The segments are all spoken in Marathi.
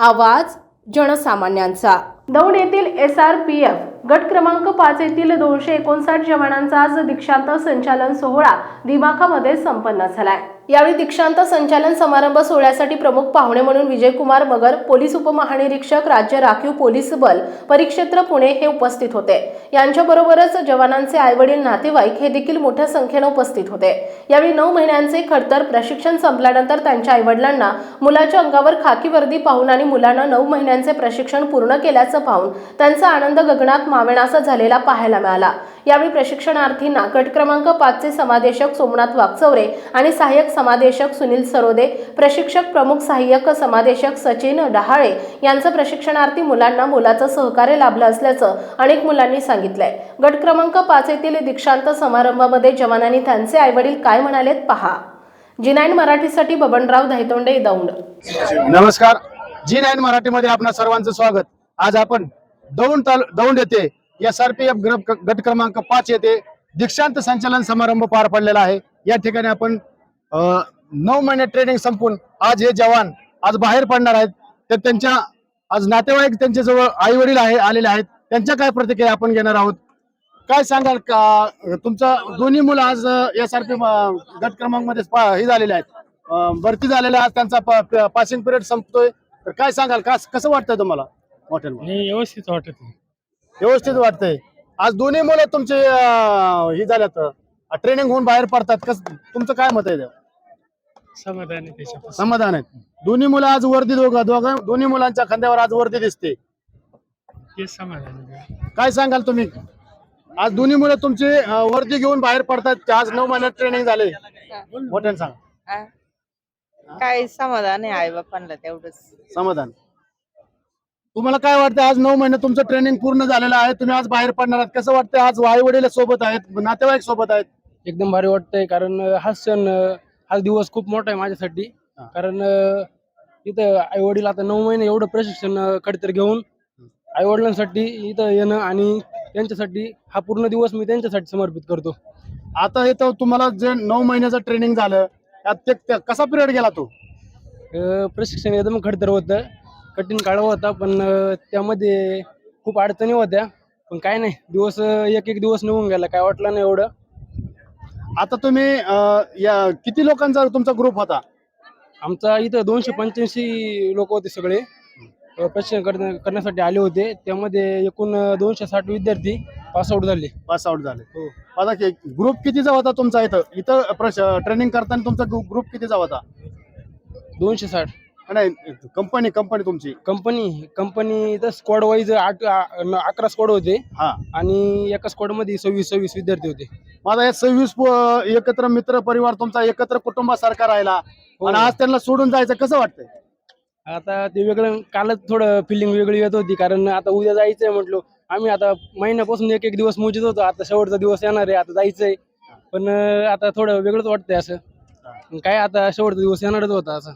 आवाज जनसामान्यांचा. दौंड येथील एस आर पी एफ गट क्रमांक पाच येथील दोनशे एकोणसाठ जवानांचा आज दीक्षांत संचालन सोहळा दिमाखामध्ये संपन्न झालाय. यावेळी दीक्षांत संचालन समारंभ सोहळ्यासाठी प्रमुख पाहुणे म्हणून विजयकुमार मगर पोलीस उपमहानिरीक्षक राज्य राखीव पोलीस बल परिक्षेत्र पुणे हे उपस्थित होते. यांच्याबरोबरच जवानांचे आईवडील नातेवाईक हे देखील मोठ्या संख्येनं उपस्थित होते. यावेळी नऊ महिन्यांचे खडतर प्रशिक्षण संपल्यानंतर त्यांच्या आईवडिलांना मुलाच्या अंगावर खाकी वर्दी पाहून आणि मुलानं नऊ महिन्यांचे प्रशिक्षण पूर्ण केल्याचं पाहून त्यांचा आनंद गगनात मावेणासा झालेला पाहायला मिळाला. यावेळी प्रशिक्षणार्थींना गट क्रमांक पाचचे समादेशक सोमनाथ वागचौरे आणि सहाय्यक समादेशक सुनील सरोदे प्रशिक्षक प्रमुख सहाय्यक समादेशक सचिन डहाळे यांचं प्रशिक्षणार्थी मुलांना मुलाचं सहकार्य लाभलं असल्याचं अनेक मुलांनी सांगितलंय. गट क्रमांक पाच येथील दीक्षांत समारंभामध्ये जवानांनी त्यांचे आईवडील काय म्हणालेत पहा. जी नाईन मराठीसाठी बबनराव धायतोंडे दौंड. नमस्कार. जी नाईन मराठीमध्ये आपणा सर्वांचं स्वागत. आज आपण दौंड ताल दौंड येथे एस आर पी एफ गट क्रमांक पाच येथे दीक्षांत संचालन समारंभ पार पडलेला आहे. या ठिकाणी आपण नऊ महिने ट्रेनिंग संपून आज हे जवान आज बाहेर पडणार आहेत. तर त्यांच्या आज नातेवाईक त्यांच्या जवळ आई वडील आहे आलेले आहेत. त्यांच्या काय प्रतिक्रिया आपण घेणार आहोत? काय सांगाल का? तुमचं दोन्ही मुलं आज पी गट क्रमांकमध्ये हे झालेले आहेत. भरती झालेले आज त्यांचा पासिंग पिरियड संपतोय. तर काय सांगाल? का कसं वाटतंय तुम्हाला हॉटेल व्यवस्थित वाटत. व्यवस्थित वाटतंय. आज दोन्ही मुलं तुमचे हे झाल्यात. ट्रेनिंग होऊन बाहेर पडतात. कस तुमचं काय मत आहे? समाधान आहे त्याच्यापासून. समाधान आहे. दोन्ही मुलं आज वर्दी दोघं दोघं दोन्ही मुलांच्या खांद्यावर आज वर्दी दिसते. ते समाधान आहे. काय सांगाल तुम्ही? आज दोन्ही मुलं तुमची अं, वर्दी घेऊन बाहेर पडतात. ते आज नऊ महिन्यात ट्रेनिंग झाले. मोठ्याने सांगा. आ? काय समाधान आहे आई बापांना तेवढंच. समाधान. तुम्हाला काय वाटतं आज नऊ महिने तुमचं ट्रेनिंग पूर्ण झालेलं आहे. तुम्ही आज बाहेर पडणार आहात. कसं वाटतं आज आई वडील सोबत आहेत नातेवाईक सोबत आहेत? एकदम भारी वाटतंय कारण हा सण अं, हा दिवस खूप मोठा आहे माझ्यासाठी. कारण इथं आई वडील आता नऊ महिने एवढं प्रशिक्षण अं, खडतर घेऊन आई वडिलांसाठी इथं येणं आणि त्यांच्यासाठी हा पूर्ण दिवस मी त्यांच्यासाठी समर्पित करतो. आता हे तर तुम्हाला जे नऊ महिन्याचं ट्रेनिंग झालं त्यात ते कसा पिरियड गेला तो? अं, प्रशिक्षण एकदम खडतर होतं. कठीण काळ होता पण अं, त्यामध्ये खूप अडचणी होत्या. पण काय नाही दिवस अं, एक एक दिवस निघून गेला. काय वाटलं नाही एवढं. आता तुम्ही अं, या किती लोकांचा तुमचा ग्रुप होता? आमचा इथं दोनशे पंच्याऐंशी लोक होते सगळे. अ, प्रशिक्षण करण्या- करण्यासाठी आले होते. त्यामध्ये एकूण दोनशे साठ विद्यार्थी पास आउट झाले. पास आउट झाले. हो. आता ग्रुप कितीचा होता तुमचा इथं? इथं ट्रेनिंग करताना तुमचा ग्रुप कितीचा होता? दोनशे साठ. नाही कंपनी कंपनी तुमची? कंपनी कंपनी तर स्क्वॉड वाईज आठ आ- न- अकरा स्क्वॉड होते. हा. आणि एका स्क्वॉडमध्ये सव्वीस सव्वीस विद्यार्थी होते. माझा या सव्वीस प- एकत्र मित्र परिवार तुमचा एकत्र कुटुंबासारखा राहिला. हो. आणि आज त्यांना सोडून जायचं कसं वाटतंय? आता ते वेगळं कालच थोडं फिलिंग वेगळी येत होती. कारण आता उद्या जायचंय म्हटलो. आम्ही आता महिन्यापासून एक एक दिवस मोजित होतो. आता शेवटचा दिवस येणार आहे. आता जायचंय. पण अ, आता थोडं वेगळंच वाटतंय असं. काय आता शेवटचा दिवस येणारच होता असं.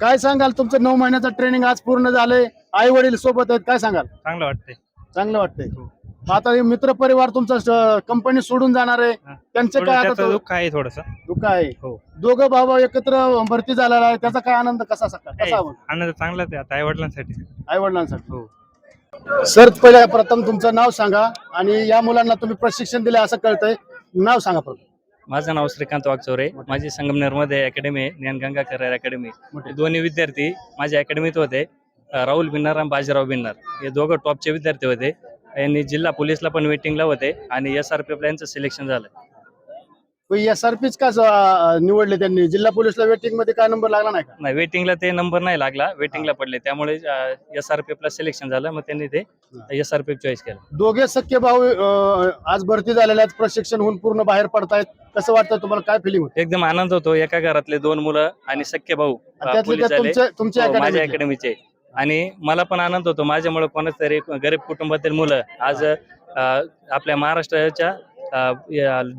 काय सांगाल तुमचं नऊ महिन्याचं ट्रेनिंग आज पूर्ण झालंय? आई वडील सोबत आहेत काय सांगाल? चांगलं वाटतंय. चांगलं वाटतंय. आता हे मित्र परिवार तुमचा कंपनी सोडून जाणार आहे. त्यांचं काय आता तो- दुःख आहे थोडस. दुःख आहे. हो. दोघं भाऊ एकत्र भरती झालेला आहे. त्याचा काय आनंद कसा सका कसा आनंद चांगलाच आहे आता आई वडिलांसाठी आई वडिलांसाठी हो. सर पहिले प्रथम तुमचं नाव सांगा आणि या मुलांना तुम्ही प्रशिक्षण दिले असं कळतंय. नाव सांगा प्रथम. माझं नाव श्रीकांत वागचौरे माझी संगमनेरमध्ये अकॅडमी आहे ज्ञानगंगा करिअर अकॅडमी दोन्ही विद्यार्थी माझ्या अकॅडमीत होते. राहुल बिन्नार आणि बाजीराव बिन्नार. हे दोघं टॉपचे विद्यार्थी होते. यांनी जिल्हा पोलीसला पण वेटिंगला होते आणि एस आर पी आपल्या यांचं सिलेक्शन झालं. एस आर पीच का निवडले त्यांनी? जिल्हा पोलीसला वेटिंगमध्ये काय नंबर लागला नाही का? नाही वेटिंगला ते नंबर नाही लागला. वेटिंगला पडले. त्यामुळे एस आर एफला सिलेक्शन झालं. मग त्यांनी ते एस आर चॉईस केलं. दोघे सख्खे भाऊ अं, आज भरती झालेले आहेत. प्रशिक्षण होऊन पूर्ण बाहेर पडतायत. कसं वाटतं तुम्हाला? काय फिलिंग होते? एकदम आनंद होतो. एका घरातले दोन मुलं आणि सख्खे भाऊ अ, त्यातले पोलीस त्यात झाले तुमच्या तुमच्या हो, माझ्या. अकॅडमीचे आणि मला पण आनंद होतो. माझ्यामुळे कोणाच तरी गरीब कुटुंबातील मुलं आज अ, आपल्या महाराष्ट्राच्या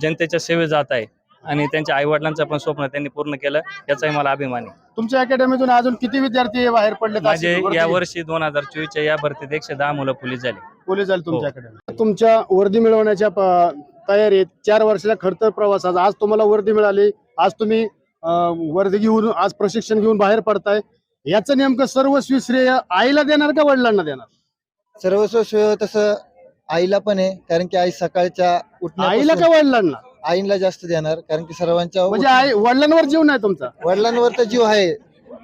जनतेच्या सेवेत जात आहे आणि त्यांच्या आई वडिलांचं पण स्वप्न त्यांनी पूर्ण केलं याचाही मला अभिमान आहे. तुमच्या अकॅडमीतून अजून किती विद्यार्थी बाहेर पडले माझे या वर्षी दोन हजार चोवीसच्या या भरतीत एकशे दहा मुलं पोलीस झाले. पोलीस झाले तुमच्या हो. अकॅडमी तुमच्या वर्दी मिळवण्याच्या तयारीत चार वर्षाच्या खडतर प्रवासात आज तुम्हाला वर्दी मिळाली. आज तुम्ही वर्दी घेऊन आज प्रशिक्षण घेऊन बाहेर पडताय. याचं नेमकं सर्वस्वी श्रेय आईला देणार का वडिलांना देणार? सर्वस्व श्रेय तसं आईला पण आहे कारण की आई सकाळच्या आईला उठण्यापासून का वडिलांना? आईला जास्त देणार कारण की सर्वांच्या म्हणजे आई वडिलांवर जीव नाही तुमचा? वडिलांवर तर जीव आहे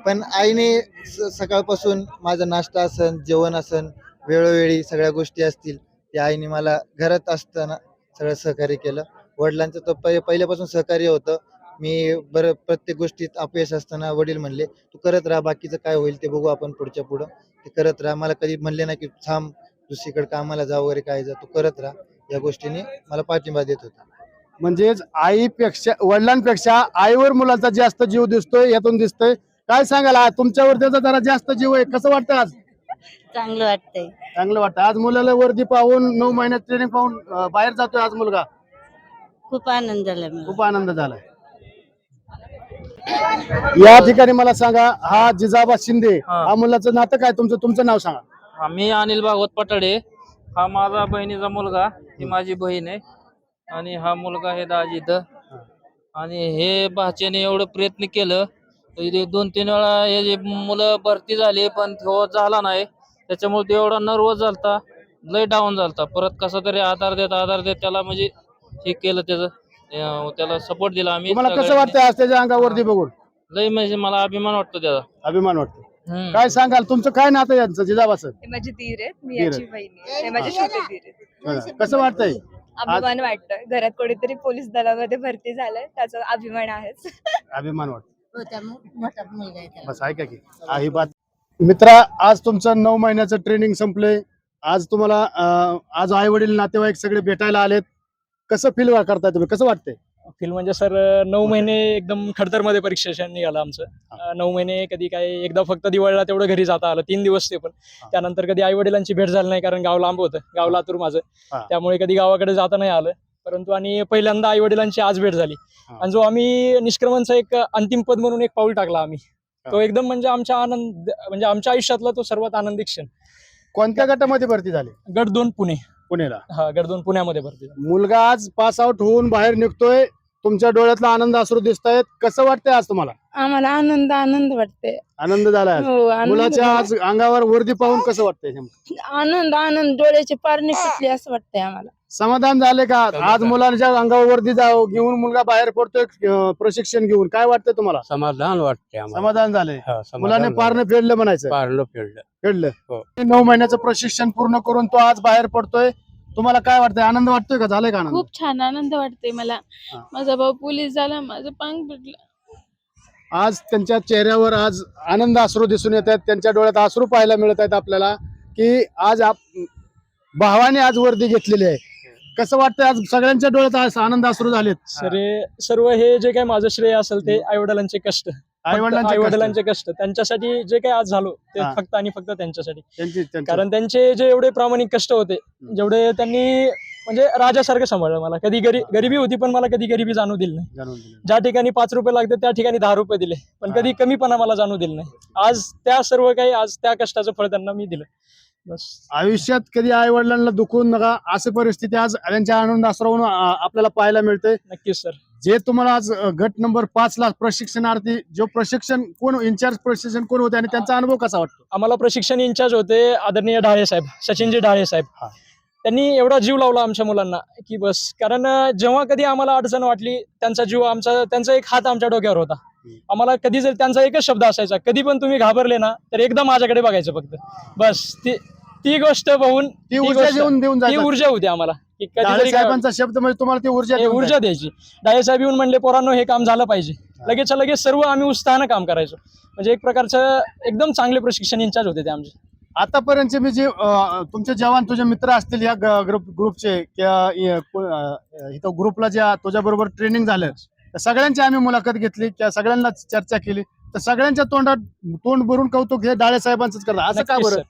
पण आईने स- सकाळपासून माझा नाश्ता असन जेवण असन वेळोवेळी सगळ्या गोष्टी असतील त्या आईने मला घरात असताना सगळं सहकार्य केलं. वडिलांचं तर पहि- पहिल्यापासून सहकार्य होतं. मी बरं प्रत्येक गोष्टीत अपयश असताना वडील म्हणले तू करत राहा बाकीचं काय होईल ते बघू आपण पुढच्या पुढं. ते करत राहा. मला कधी म्हणले नाही की थांब दुसरीकडे कामाला जा वगैरे काय जा तू करत राहा. या गोष्टीने मला पाठिंबा देत होता. म्हणजेच आईपेक्षा वडिलांपेक्षा आईवर मुलाचा जास्त जीव दिसतोय यातून दिसतोय. काय सांगाल तुमच्यावर त्याचा जरा जास्त जीव आहे कसं वाटतं आज? चांगलं वाटतंय. चांगलं वाटतं आज मुलाला वर्दी पाहून नऊ महिन्यात ट्रेनिंग पाहून अं, बाहेर जातोय आज मुलगा? खूप आनंद झाला मला. खूप आनंद झालाय. या ठिकाणी मला सांगा हा जिजाबा शिंदे हा. हा मुलाचं नातं काय? तुमचं तुमचं नाव सांगा. हा, मी अनिल भागवत पटाडे हा माझा बहिणीचा मुलगा ही माझी बहीण आहे. आणि हा मुलगा आहे दाजीद आणि हे भाच्याने एवढं प्रयत्न केलं इथे दोन तीन वेळा हे जे मुलं भरती झाली पण तो झाला नाही. त्याच्यामुळे तो एवढा नर्वस झालता लय डाऊन झालता. परत कसा तरी आधार देत आधार देत त्याला म्हणजे हे केलं त्याचं अं, त्याला सपोर्ट दिला आम्ही. तुम्हाला कसं सगळ्यांनी. वाटतं आज त्याच्या अंगावर वर्दी बघून? लय म्हणजे मला अभिमान वाटतो त्याचा. अभिमान वाटतो. काय सांगाल? तुमचं काय नातं आहे यांचं जिजाबाचं? ते माझे धीर आहेत मी धीर याची बहिणी आहे. ते माझे छोटे धीर आहेत. बघा, कसं वाटतंय? अभिमान वाटतोय. घरात कोणीतरी पोलीस दलामध्ये भरती झालंय त्याचा अभिमान आहेच. अभिमान वाटतो हो, मो- मोठा मुलगा आहे त्याला. बस ऐका की. हा ही बात. मित्रा आज तुमचं नऊ महिन्याचं ट्रेनिंग संपलंय. आज तुम्हाला अं, आज आई वडील नातेवाईक सगळे भेटायला आलेत. कसं फील करताय तुम्ही? कसं वाटतंय? फिल्म म्हणजे सर नऊ महिने एकदम खडतरमध्ये परीक्षा निघालं आमचं. नऊ महिने कधी काय एकदा फक्त दिवाळीला तेवढं घरी जाता आलं तीन दिवस ते पण. त्यानंतर कधी आई वडिलांची भेट झाली नाही कारण गाव लांब होतं गाव लातूर माझं. त्यामुळे कधी गावाकडे जाता नाही आलं. परंतु आणि पहिल्यांदा आई वडिलांची आज भेट झाली. आणि जो आम्ही निष्क्रमणचा एक अंतिम पद म्हणून एक पाऊल टाकला आम्ही. तो. एकदम म्हणजे आमच्या आनंद म्हणजे आमच्या आयुष्यातला तो सर्वात आनंदी क्षण. कोणत्या गटामध्ये भरती झाली? गट दोन पुणे. पुण्याला हा गट दोन पुण्यामध्ये भरती. मुलगा आज पास आउट होऊन बाहेर निघतोय. तुमच्या डोळ्यातला आनंद अश्रू दिसत आहेत कसं वाटतंय आज तुम्हाला? आम्हाला आनंद आनंद वाटते आनंद झालाय आज. हो आनंद मुलाच्या झाला. आज अंगावर वर्दी पाहून कसं वाटतंय नेमकं? आनंद आनंद. डोळ्याची पारणी सुटली असं वाटतंय आम्हाला. समाधान झाले का? आज मुलांच्या अंगावर वर्दी जाऊ घेऊन मुलगा बाहेर पडतोय अं, प्रशिक्षण घेऊन. काय वाटतंय तुम्हाला? समाधान वाटते आम्हाला. समाधान झालंय हा, समाधान मुलाने वाटते. पारनं फेडलं म्हणायचं. पारलं फेडलं. फेडलं. हो. नऊ महिन्याचं प्रशिक्षण पूर्ण करून तो आज बाहेर पडतोय. तुम्हाला काय वाटतंय? आनंद वाटतोय का? झालंय का आनंद? खूप छान आनंद वाटते मला. हा. माझा भाऊ पोलीस झाला माझं पांग पिटलं आज त्यांच्या चेहऱ्यावर आज आनंद अश्रू दिसून येत आहेत. त्यांच्या डोळ्यात अश्रू पाहायला मिळत आहेत आपल्याला की आज आप भावाने आज वर्दी घेतलेली आहे. कसं वाटतंय? आज सगळ्यांच्या डोळ्यात आज आनंद अश्रू झालेत. सर हे सर्व हे जे काही माझं श्रेय असेल ते आई वडिलांचे कष्ट. आई वडिलांचे कष्ट. त्यांच्यासाठी जे काही आज झालो ते हा. फक्त आणि फक्त त्यांच्यासाठी. कारण कारण त्यांचे जे एवढे प्रामाणिक कष्ट होते जेवढे त्यांनी म्हणजे राजासारखं सांभाळलं मला. कधी गरी गरिबी होती पण मला कधी गरिबी जाणू दिली नाही. ज्या ठिकाणी पाच रुपये लागते त्या ठिकाणी दहा रुपये दिले. पण कधी कमीपणा मला जाणू दिलं नाही. आज त्या सर्व काही आज त्या कष्टाचं फळ त्यांना मी दिलं. बस. आयुष्यात कधी आई वडिलांना दुखवून नका अशी परिस्थिती आज त्यांच्या आनंद आश्रवून आपल्याला पाहायला मिळते. नक्कीच सर. जे तुम्हाला आज गट नंबर पाच ला प्रशिक्षणार्थी जो प्रशिक्षण कोण इन्चार्ज प्रशिक्षण कोण होते आणि त्यांचा अनुभव कसा वाटतो? आम्हाला प्रशिक्षण इंचार्ज होते आदरणीय ढाळे साहेब सचिनजी ढाळे साहेब. त्यांनी एवढा जीव लावला आमच्या मुलांना की बस कारण जेव्हा कधी आम्हाला अडचण वाटली त्यांचा जीव आमचा त्यांचा एक हात आमच्या डोक्यावर होता. आम्हाला कधी जर त्यांचा एकच शब्द असायचा कधी पण तुम्ही घाबरले ना तर एकदा माझ्याकडे बघायचं फक्त. बस ती ती गोष्ट पाहून ती ऊर्जा देऊन ती ऊर्जा होती आम्हाला. की कधीतरी काय- साहेबांचा शब्द म्हणजे तुम्हाला ती ऊर्जा हे देऊन ऊर्जा द्यायची. डाळे साहेब येऊन म्हणले पोरांनो हे काम झालं पाहिजे. लगेचच्या लगेच सर्व आम्ही उत्साहानं काम करायचो. म्हणजे एक प्रकारचं एकदम चांगले प्रशिक्षण इंचार्ज होते ते आमचे. आतापर्यंत मी जे अ, तुमचे जवान तुझे मित्र असतील या ग्रुप ग्रुपचे किंवा इ- को- अ, इथं ग्रुपला जे तुझ्या बरोबर ट्रेनिंग झालं तर सगळ्यांची आम्ही मुलाखत घेतली किंवा सगळ्यांना चर्चा केली. तर सगळ्यांच्या तोंडात तोंड भरून कौतुक हे डाळे साहेबांचंच करतात असं का नक्कीच बरं.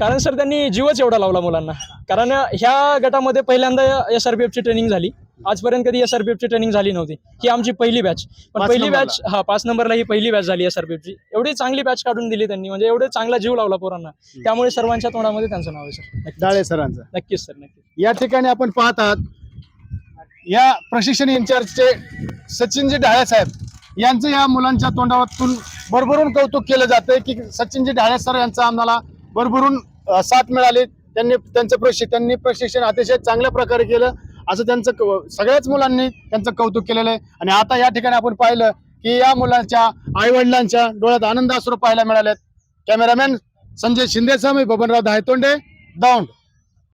कारण सर त्यांनी जीवच एवढा लावला मुलांना. कारण ह्या गटामध्ये पहिल्यांदा एस आर पी ची ट्रेनिंग झाली. आजपर्यंत कधी एस आर पी ची ट्रेनिंग झाली नव्हती. ही आमची पहिली बॅच पण पहिली. बॅच हा पाच नंबरला ही पहिली बॅच झाली एस आर ची. एवढी चांगली बॅच काढून दिली त्यांनी. म्हणजे एवढे चांगला जीव लावला पोरांना. त्यामुळे सर्वांच्या तोंडामध्ये त्यांचं नाव आहे सर. डाळे सरांचं. नक्कीच सर नक्कीच. या ठिकाणी आपण पाहत आहात या प्रशिक्षण इन्चार्जचे सचिनजी ढाळे साहेब यांचं या मुलांच्या तोंडातून भरभरून कौतुक केलं जातंय की सचिनजी ढाळे सर यांचा आम्हाला भरभरून साथ मिळाली. त्यांनी त्यांचं प्रशिक्षण त्यांनी प्रशिक्षण अतिशय चांगल्या प्रकारे केलं. असं त्यांचं क- सगळ्याच मुलांनी त्यांचं कौतुक केलेलं आहे. आणि आता या ठिकाणी आपण पाहिलं की या मुलांच्या आईवडिलांच्या डोळ्यात आनंद अश्रू पाहायला मिळालेत. कॅमेरामॅन संजय शिंदेसह मी बबनराव धायतोंडे दौंड.